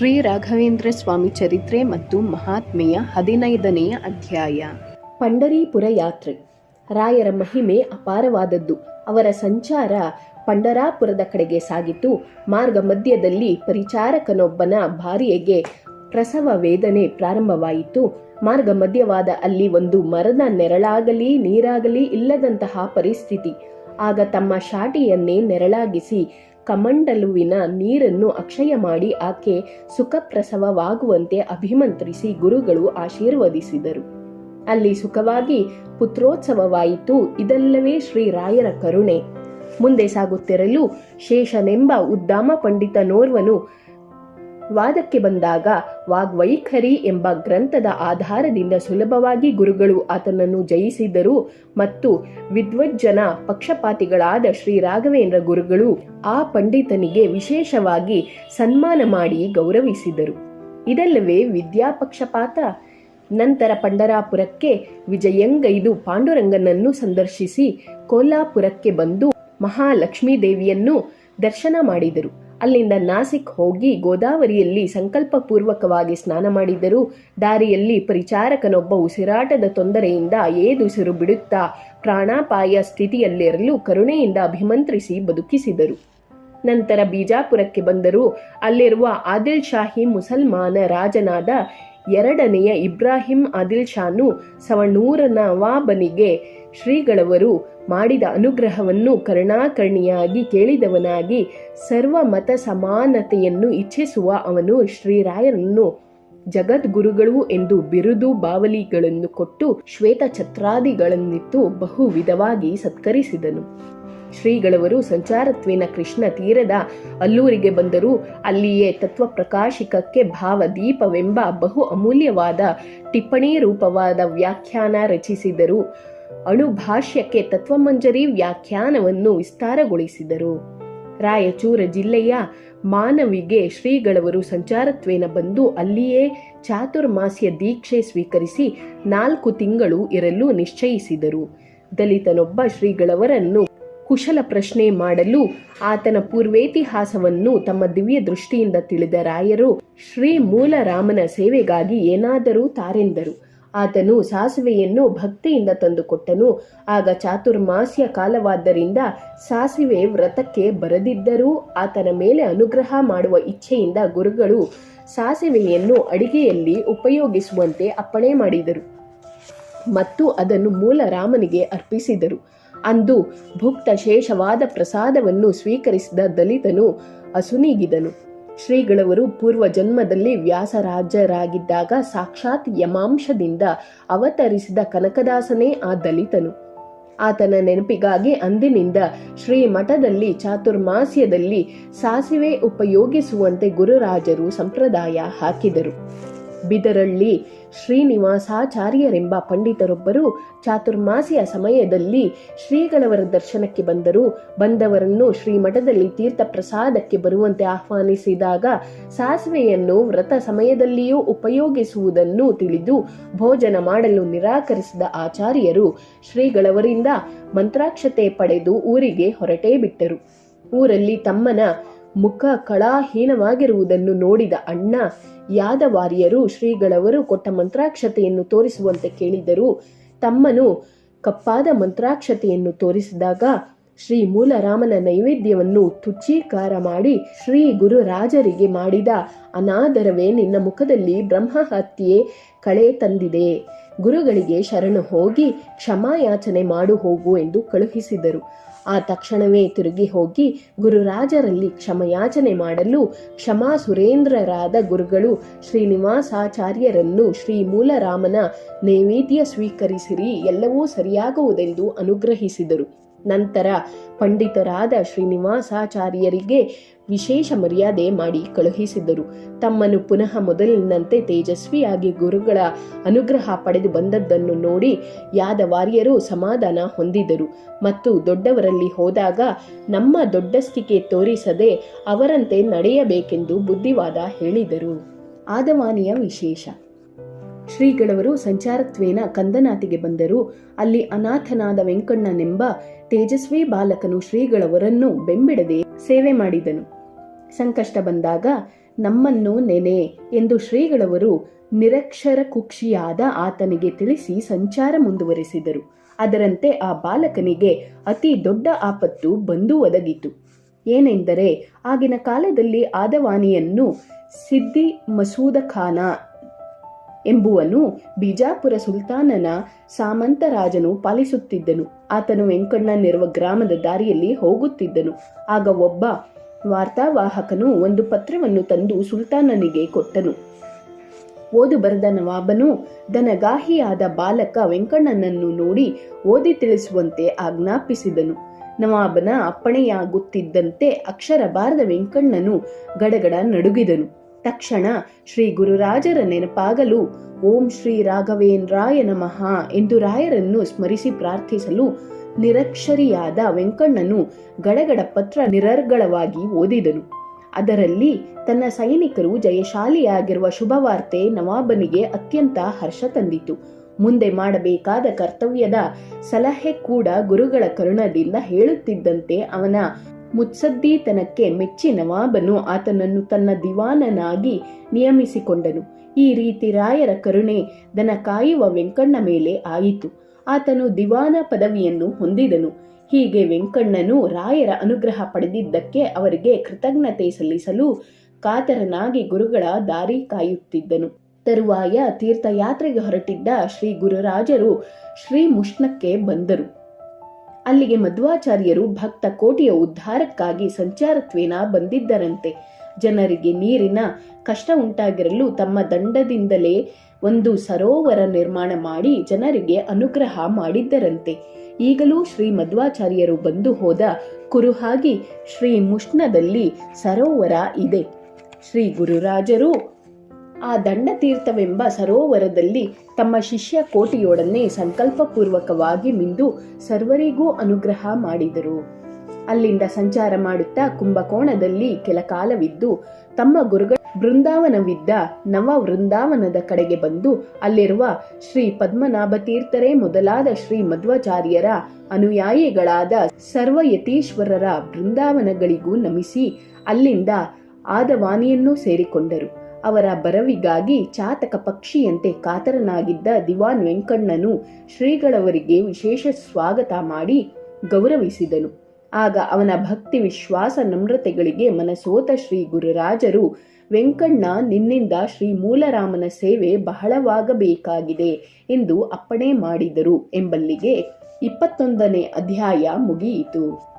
ಶ್ರೀ ರಾಘವೇಂದ್ರ ಸ್ವಾಮಿ ಚರಿತ್ರೆ ಮತ್ತು ಮಹಾತ್ಮೆಯ ಹದಿನೈದನೆಯ ಅಧ್ಯಾಯ. ಪಂಡರೀಪುರ ಯಾತ್ರೆ. ರಾಯರ ಮಹಿಮೆ ಅಪಾರವಾದದ್ದು. ಅವರ ಸಂಚಾರ ಪಂಡರಾಪುರದ ಕಡೆಗೆ ಸಾಗಿತು. ಮಾರ್ಗ ಮಧ್ಯದಲ್ಲಿ ಪರಿಚಾರಕನೊಬ್ಬನ ಭಾರ್ಯೆಗೆ ಪ್ರಸವ ವೇದನೆ ಪ್ರಾರಂಭವಾಯಿತು. ಮಾರ್ಗ ಮಧ್ಯವಾದ ಅಲ್ಲಿ ಒಂದು ಮರದ ನೆರಳಾಗಲಿ ನೀರಾಗಲಿ ಇಲ್ಲದಂತಹ ಪರಿಸ್ಥಿತಿ. ಆಗ ತಮ್ಮ ಶಾಟಿಯನ್ನೇ ನೆರಳಾಗಿಸಿ ಕಮಂಡಲುವಿನ ನೀರನ್ನು ಅಕ್ಷಯ ಮಾಡಿ ಆಕೆ ಸುಖಪ್ರಸವವಾಗುವಂತೆ ಅಭಿಮಂತ್ರಿಸಿ ಗುರುಗಳು ಆಶೀರ್ವದಿಸಿದರು. ಅಲ್ಲಿ ಸುಖವಾಗಿ ಪುತ್ರೋತ್ಸವವಾಯಿತು. ಇದೆಲ್ಲವೇ ಶ್ರೀರಾಯರ ಕರುಣೆ. ಮುಂದೆ ಸಾಗುತ್ತಿರಲು ಶೇಷನೆಂಬ ಉದ್ದಾಮ ಪಂಡಿತನೋರ್ವನು ವಾದಕ್ಕೆ ಬಂದಾಗ ವಾಗ್ವೈಖರಿ ಎಂಬ ಗ್ರಂಥದ ಆಧಾರದಿಂದ ಸುಲಭವಾಗಿ ಗುರುಗಳು ಆತನನ್ನು ಜಯಿಸಿದರು ಮತ್ತು ವಿದ್ವಜ್ಜನ ಪಕ್ಷಪಾತಿಗಳಾದ ಶ್ರೀ ರಾಘವೇಂದ್ರ ಗುರುಗಳು ಆ ಪಂಡಿತನಿಗೆ ವಿಶೇಷವಾಗಿ ಸನ್ಮಾನ ಮಾಡಿ ಗೌರವಿಸಿದರು. ಇದಲ್ಲವೇ ವಿದ್ಯಾಪಕ್ಷಪಾತ ನಂತರ ಪಂಡರಾಪುರಕ್ಕೆ ವಿಜಯಂಗೈದು ಪಾಂಡುರಂಗನನ್ನು ಸಂದರ್ಶಿಸಿ ಕೋಲಾಪುರಕ್ಕೆ ಬಂದು ಮಹಾಲಕ್ಷ್ಮೀ ದೇವಿಯನ್ನು ದರ್ಶನ ಮಾಡಿದರು. ಅಲ್ಲಿಂದ ನಾಸಿಕ್ ಹೋಗಿ ಗೋದಾವರಿಯಲ್ಲಿ ಸಂಕಲ್ಪಪೂರ್ವಕವಾಗಿ ಸ್ನಾನ ಮಾಡಿದರು ದಾರಿಯಲ್ಲಿ ಪರಿಚಾರಕನೊಬ್ಬ ಉಸಿರಾಟದ ತೊಂದರೆಯಿಂದ ಏದುಸಿರು ಬಿಡುತ್ತಾ ಪ್ರಾಣಾಪಾಯ ಸ್ಥಿತಿಯಲ್ಲಿರಲು ಕರುಣೆಯಿಂದ ಅಭಿಮಂತ್ರಿಸಿ ಬದುಕಿಸಿದರು. ನಂತರ ಬಿಜಾಪುರಕ್ಕೆ ಬಂದರು ಅಲ್ಲಿರುವ ಆದಿಲ್ ಶಾಹಿ ಮುಸಲ್ಮಾನ ರಾಜನಾದ ಎರಡನೆಯ ಇಬ್ರಾಹಿಂ ಆದಿಲ್ ಶಾನು ಸವಣೂರ ನವಾಬನಿಗೆ ಶ್ರೀಗಳವರು ಮಾಡಿದ ಅನುಗ್ರಹವನ್ನು ಕರುಣಾಕರ್ಣಿಯಾಗಿ ಕೇಳಿದವನಾಗಿ ಸರ್ವ ಮತ ಸಮಾನತೆಯನ್ನು ಇಚ್ಛಿಸುವ ಅವನು ಶ್ರೀರಾಯರನ್ನು ಜಗದ್ಗುರುಗಳು ಎಂದು ಬಿರುದು ಬಾವಲಿಗಳನ್ನು ಕೊಟ್ಟು ಶ್ವೇತ ಛತ್ರಾದಿಗಳನ್ನಿತ್ತು ಬಹು ವಿಧವಾಗಿ ಸತ್ಕರಿಸಿದನು. ಶ್ರೀಗಳವರು ಸಂಚಾರತ್ವೇನ ಕೃಷ್ಣ ತೀರದ ಅಲ್ಲೂರಿಗೆ ಬಂದರೂ ಅಲ್ಲಿಯೇ ತತ್ವ ಪ್ರಕಾಶಿಕಕ್ಕೆ ಭಾವದೀಪವೆಂಬ ಬಹು ಅಮೂಲ್ಯವಾದ ಟಿಪ್ಪಣಿ ರೂಪವಾದ ವ್ಯಾಖ್ಯಾನ ರಚಿಸಿದರು. ಅಣುಭಾಷ್ಯಕ್ಕೆ ತತ್ವಮಂಜರಿ ವ್ಯಾಖ್ಯಾನವನ್ನು ವಿಸ್ತಾರಗೊಳಿಸಿದರು. ರಾಯಚೂರ ಜಿಲ್ಲೆಯ ಮಾನವಿಗೆ ಶ್ರೀಗಳವರು ಸಂಚಾರತ್ವೇನ ಬಂದು ಅಲ್ಲಿಯೇ ಚಾತುರ್ಮಾಸ್ಯ ದೀಕ್ಷೆ ಸ್ವೀಕರಿಸಿ ನಾಲ್ಕು ತಿಂಗಳು ಇರಲು ನಿಶ್ಚಯಿಸಿದರು. ದಲಿತನೊಬ್ಬ ಶ್ರೀಗಳವರನ್ನು ಕುಶಲ ಪ್ರಶ್ನೆ ಮಾಡಲು ಆತನ ಪೂರ್ವೇತಿಹಾಸವನ್ನು ತಮ್ಮ ದಿವ್ಯ ದೃಷ್ಟಿಯಿಂದ ತಿಳಿದ ರಾಯರು ಶ್ರೀ ಮೂಲರಾಮನ ಸೇವೆಗಾಗಿ ಏನಾದರೂ ತಾರೆಂದರು. ಆತನು ಸಾಸಿವೆಯನ್ನು ಭಕ್ತಿಯಿಂದ ತಂದುಕೊಟ್ಟನು. ಆಗ ಚಾತುರ್ಮಾಸ್ಯ ಕಾಲವಾದ್ದರಿಂದ ಸಾಸಿವೆ ವ್ರತಕ್ಕೆ ಬರದಿದ್ದರೂ ಆತನ ಮೇಲೆ ಅನುಗ್ರಹ ಮಾಡುವ ಇಚ್ಛೆಯಿಂದ ಗುರುಗಳು ಸಾಸಿವೆಯನ್ನು ಅಡಿಗೆಯಲ್ಲಿ ಉಪಯೋಗಿಸುವಂತೆ ಅಪ್ಪಣೆ ಮಾಡಿದರು ಮತ್ತು ಅದನ್ನು ಮೂಲ ರಾಮನಿಗೆ ಅರ್ಪಿಸಿದರು. ಅಂದು ಭುಕ್ತ ಶೇಷವಾದ ಪ್ರಸಾದವನ್ನು ಸ್ವೀಕರಿಸಿದ ದಲಿತನು ಅಸುನೀಗಿದನು. ಶ್ರೀಗಳವರು ಪೂರ್ವ ಜನ್ಮದಲ್ಲಿ ವ್ಯಾಸರಾಜರಾಗಿದ್ದಾಗ ಸಾಕ್ಷಾತ್ ಯಮಾಂಶದಿಂದ ಅವತರಿಸಿದ ಕನಕದಾಸನೇ ಆ ದಲಿತನು. ಆತನ ನೆನಪಿಗಾಗಿ ಅಂದಿನಿಂದ ಶ್ರೀ ಮಠದಲ್ಲಿ ಚಾತುರ್ಮಾಸ್ಯದಲ್ಲಿ ಸಾಸಿವೆ ಉಪಯೋಗಿಸುವಂತೆ ಗುರುರಾಜರು ಸಂಪ್ರದಾಯ ಹಾಕಿದರು. ಬಿದರಳ್ಳಿ ಶ್ರೀನಿವಾಸಾಚಾರ್ಯರೆಂಬ ಪಂಡಿತರೊಬ್ಬರು ಚಾತುರ್ಮಾಸಿಯ ಸಮಯದಲ್ಲಿ ಶ್ರೀಗಳವರ ದರ್ಶನಕ್ಕೆ ಬಂದರು. ಬಂದವರನ್ನು ಶ್ರೀಮಠದಲ್ಲಿ ತೀರ್ಥ ಪ್ರಸಾದಕ್ಕೆ ಬರುವಂತೆ ಆಹ್ವಾನಿಸಿದಾಗ ಸಾಸಿವೆಯನ್ನು ವ್ರತ ಸಮಯದಲ್ಲಿಯೂ ಉಪಯೋಗಿಸುವುದನ್ನು ತಿಳಿದು ಭೋಜನ ಮಾಡಲು ನಿರಾಕರಿಸಿದ ಆಚಾರ್ಯರು ಶ್ರೀಗಳವರಿಂದ ಮಂತ್ರಾಕ್ಷತೆ ಪಡೆದು ಊರಿಗೆ ಹೊರಟೇ ಬಿಟ್ಟರು. ಊರಲ್ಲಿ ತಮ್ಮನ ಮುಖ ಕಳಾಹೀನವಾಗಿರುವುದನ್ನು ನೋಡಿದ ಅಣ್ಣ, ಯಾದವಾರಿಯರು ಶ್ರೀಗಳವರು ಕೊಟ್ಟ ಮಂತ್ರಾಕ್ಷತೆಯನ್ನು ತೋರಿಸುವಂತೆ ಕೇಳಿದರು ತಮ್ಮನು ಕಪ್ಪಾದ ಮಂತ್ರಾಕ್ಷತೆಯನ್ನು ತೋರಿಸಿದಾಗ ಶ್ರೀ ಮೂಲರಾಮನ ನೈವೇದ್ಯವನ್ನು ತುಚ್ಚೀಕಾರ ಮಾಡಿ ಶ್ರೀ ಗುರುರಾಜರಿಗೆ ಮಾಡಿದ ಅನಾದರವೇ ನಿನ್ನ ಮುಖದಲ್ಲಿ ಬ್ರಹ್ಮ ಹತ್ಯೆ ಕಳೆ ತಂದಿದೆ. ಗುರುಗಳಿಗೆ ಶರಣು ಹೋಗಿ ಕ್ಷಮಾಯಾಚನೆ ಮಾಡು ಹೋಗು ಎಂದು ಕಳುಹಿಸಿದರು. ಆ ತಕ್ಷಣವೇ ತಿರುಗಿ ಹೋಗಿ ಗುರುರಾಜರಲ್ಲಿ ಕ್ಷಮಯಾಚನೆ ಮಾಡಲು ಕ್ಷಮಾ ಸುರೇಂದ್ರರಾದ ಗುರುಗಳು ಶ್ರೀನಿವಾಸಾಚಾರ್ಯರನ್ನು ಶ್ರೀ ಮೂಲರಾಮನ ನೈವೇದ್ಯ ಸ್ವೀಕರಿಸಿರಿ, ಎಲ್ಲವೂ ಸರಿಯಾಗುವುದೆಂದು ಅನುಗ್ರಹಿಸಿದರು. ನಂತರ ಪಂಡಿತರಾದ ಶ್ರೀನಿವಾಸಾಚಾರ್ಯರಿಗೆ ವಿಶೇಷ ಮರ್ಯಾದೆ ಮಾಡಿ ಕಳುಹಿಸಿದರು ತಮ್ಮನ್ನು ಪುನಃ ಮೊದಲಿನಂತೆ ತೇಜಸ್ವಿಯಾಗಿ ಗುರುಗಳ ಅನುಗ್ರಹ ಪಡೆದು ಬಂದದ್ದನ್ನು ನೋಡಿ ಯಾದವಾರ್ಯರು ಸಮಾಧಾನ ಹೊಂದಿದರು. ಮತ್ತು ದೊಡ್ಡವರಲ್ಲಿ ಹೋದಾಗ ನಮ್ಮ ದೊಡ್ಡಸ್ತಿಕೆ ತೋರಿಸದೆ ಅವರಂತೆ ನಡೆಯಬೇಕೆಂದು ಬುದ್ಧಿವಾದ ಹೇಳಿದರು. ಆದವಾನಿಯ ವಿಶೇಷ. ಶ್ರೀಗಳವರು ಸಂಚಾರತ್ವೇನ ಕಂದನಾತಿಗೆ ಬಂದರು. ಅಲ್ಲಿ ಅನಾಥನಾದ ವೆಂಕಣ್ಣನೆಂಬ ತೇಜಸ್ವಿ ಬಾಲಕನು ಶ್ರೀಗಳವರನ್ನು ಬೆಂಬಿಡದೆ ಸೇವೆ ಮಾಡಿದನು. ಸಂಕಷ್ಟ ಬಂದಾಗ ನಮ್ಮನ್ನು ನೆನೆ ಎಂದು ಶ್ರೀಗಳವರು ನಿರಕ್ಷರ ಕುಕ್ಷಿಯಾದ ಆತನಿಗೆ ತಿಳಿಸಿ ಸಂಚಾರ ಮುಂದುವರೆಸಿದರು. ಅದರಂತೆ ಆ ಬಾಲಕನಿಗೆ ಅತಿ ದೊಡ್ಡ ಆಪತ್ತು ಬಂದು ಒದಗಿತು. ಏನೆಂದರೆ, ಆಗಿನ ಕಾಲದಲ್ಲಿ ಆದವಾನಿಯನ್ನು ಸಿದ್ದಿ ಮಸೂದ ಖಾನ ಎಂಬುವನು ಬಿಜಾಪುರ ಸುಲ್ತಾನನ ಸಾಮಂತರಾಜನು ಪಾಲಿಸುತ್ತಿದ್ದನು. ಆತನು ವೆಂಕಣ್ಣನಿರುವ ಗ್ರಾಮದ ದಾರಿಯಲ್ಲಿ ಹೋಗುತ್ತಿದ್ದನು. ಆಗ ಒಬ್ಬ ವಾರ್ತಾವಾಹಕನು ಒಂದು ಪತ್ರವನ್ನು ತಂದು ಸುಲ್ತಾನನಿಗೆ ಕೊಟ್ಟನು. ಓದು ಬರೆದ ನವಾಬನು ದನಗಾಹಿಯಾದ ಬಾಲಕ ವೆಂಕಣ್ಣನನ್ನು ನೋಡಿ ಓದಿ ತಿಳಿಸುವಂತೆ ಆಜ್ಞಾಪಿಸಿದನು. ನವಾಬನ ಅಪ್ಪಣೆಯಾಗುತ್ತಿದ್ದಂತೆ ಅಕ್ಷರ ಬಾರದ ವೆಂಕಣ್ಣನು ಗಡಗಡ ನಡುಗಿದನು. ತಕ್ಷಣ ಶ್ರೀ ಗುರುರಾಜರ ನೆನಪಾಗಲು ಓಂ ಶ್ರೀ ರಾಘವೇಂದ್ರಾಯ ನಮಃ ಎಂದು ರಾಯರನ್ನು ಸ್ಮರಿಸಿ ಪ್ರಾರ್ಥಿಸಲು ನಿರಕ್ಷರಿಯಾದ ವೆಂಕಣ್ಣನು ಗಡಗಡ ಪತ್ರ ನಿರರ್ಗಳವಾಗಿ ಓದಿದನು. ಅದರಲ್ಲಿ ತನ್ನ ಸೈನಿಕರು ಜಯಶಾಲಿಯಾಗಿರುವ ಶುಭವಾರ್ತೆ ನವಾಬನಿಗೆ ಅತ್ಯಂತ ಹರ್ಷ ತಂದಿತು. ಮುಂದೆ ಮಾಡಬೇಕಾದ ಕರ್ತವ್ಯದ ಸಲಹೆ ಕೂಡ ಗುರುಗಳ ಕರುಣದಿಂದ ಹೇಳುತ್ತಿದ್ದಂತೆ ಅವನ ಮುತ್ಸದ್ದೀತನಕ್ಕೆ ಮೆಚ್ಚಿ ನವಾಬನು ಆತನನ್ನು ತನ್ನ ದಿವಾನನಾಗಿ ನಿಯಮಿಸಿಕೊಂಡನು. ಈ ರೀತಿ ರಾಯರ ಕರುಣೆ ದನ ಕಾಯುವ ವೆಂಕಣ್ಣ ಮೇಲೆ ಆಯಿತು. ಆತನು ದಿವಾನ ಪದವಿಯನ್ನು ಹೊಂದಿದನು. ಹೀಗೆ ವೆಂಕಣ್ಣನು ರಾಯರ ಅನುಗ್ರಹ ಪಡೆದಿದ್ದಕ್ಕೆ ಅವರಿಗೆ ಕೃತಜ್ಞತೆ ಸಲ್ಲಿಸಲು ಕಾತರನಾಗಿ ಗುರುಗಳ ದಾರಿ ಕಾಯುತ್ತಿದ್ದನು. ತರುವಾಯ ತೀರ್ಥಯಾತ್ರೆಗೆ ಹೊರಟಿದ್ದ ಶ್ರೀ ಗುರುರಾಜರು ಶ್ರೀ ಮುಷ್ಣಕ್ಕೆ ಬಂದರು. ಅಲ್ಲಿಗೆ ಮಧ್ವಾಚಾರ್ಯರು ಭಕ್ತ ಕೋಟಿಯ ಉದ್ಧಾರಕ್ಕಾಗಿ ಸಂಚಾರತ್ವೇನ ಬಂದಿದ್ದರಂತೆ. ಜನರಿಗೆ ನೀರಿನ ಕಷ್ಟ ಉಂಟಾಗಿರಲು ತಮ್ಮ ದಂಡದಿಂದಲೇ ಒಂದು ಸರೋವರ ನಿರ್ಮಾಣ ಮಾಡಿ ಜನರಿಗೆ ಅನುಗ್ರಹ ಮಾಡಿದ್ದರಂತೆ. ಈಗಲೂ ಶ್ರೀ ಮಧ್ವಾಚಾರ್ಯರು ಬಂದು ಹೋದ ಕುರುಹಾಗಿ ಶ್ರೀ ಮುಷ್ಣದಲ್ಲಿ ಸರೋವರ ಇದೆ. ಶ್ರೀ ಗುರುರಾಜರು ಆ ದಂಡತೀರ್ಥವೆಂಬ ಸರೋವರದಲ್ಲಿ ತಮ್ಮ ಶಿಷ್ಯ ಕೋಟಿಯೊಡನೆ ಸಂಕಲ್ಪಪೂರ್ವಕವಾಗಿ ಮಿಂದು ಸರ್ವರಿಗೂ ಅನುಗ್ರಹ ಮಾಡಿದರು. ಅಲ್ಲಿಂದ ಸಂಚಾರ ಮಾಡುತ್ತಾ ಕುಂಭಕೋಣದಲ್ಲಿ ಕೆಲ ಕಾಲವಿದ್ದು, ತಮ್ಮ ಗುರುಗಳ ಬೃಂದಾವನವಿದ್ದ ನವ ವೃಂದಾವನದ ಕಡೆಗೆ ಬಂದು ಅಲ್ಲಿರುವ ಶ್ರೀ ಪದ್ಮನಾಭ ತೀರ್ಥರೇ ಮೊದಲಾದ ಶ್ರೀ ಮಧ್ವಾಚಾರ್ಯರ ಅನುಯಾಯಿಗಳಾದ ಸರ್ವಯತೀಶ್ವರರ ಬೃಂದಾವನಗಳಿಗೂ ನಮಿಸಿ ಅಲ್ಲಿಂದ ಆದವಾನಿಯನ್ನೂ ಸೇರಿಕೊಂಡರು. ಅವರ ಬರವಿಗಾಗಿ ಚಾತಕ ಪಕ್ಷಿಯಂತೆ ಕಾತರನಾಗಿದ್ದ ದಿವಾನ್ ವೆಂಕಣ್ಣನು ಶ್ರೀಗಳವರಿಗೆ ವಿಶೇಷ ಸ್ವಾಗತ ಮಾಡಿ ಗೌರವಿಸಿದನು. ಆಗ ಅವನ ಭಕ್ತಿ ವಿಶ್ವಾಸ ನಮ್ರತೆಗಳಿಗೆ ಮನಸೋತ ಶ್ರೀ ಗುರುರಾಜರು, ವೆಂಕಣ್ಣ, ನಿನ್ನಿಂದ ಶ್ರೀ ಮೂಲರಾಮನ ಸೇವೆ ಬಹಳವಾಗಬೇಕಾಗಿದೆ ಎಂದು ಅಪ್ಪಣೆ ಮಾಡಿದರು. ಎಂಬಲ್ಲಿಗೆ ಇಪ್ಪತ್ತೊಂದನೇ ಅಧ್ಯಾಯ ಮುಗಿಯಿತು.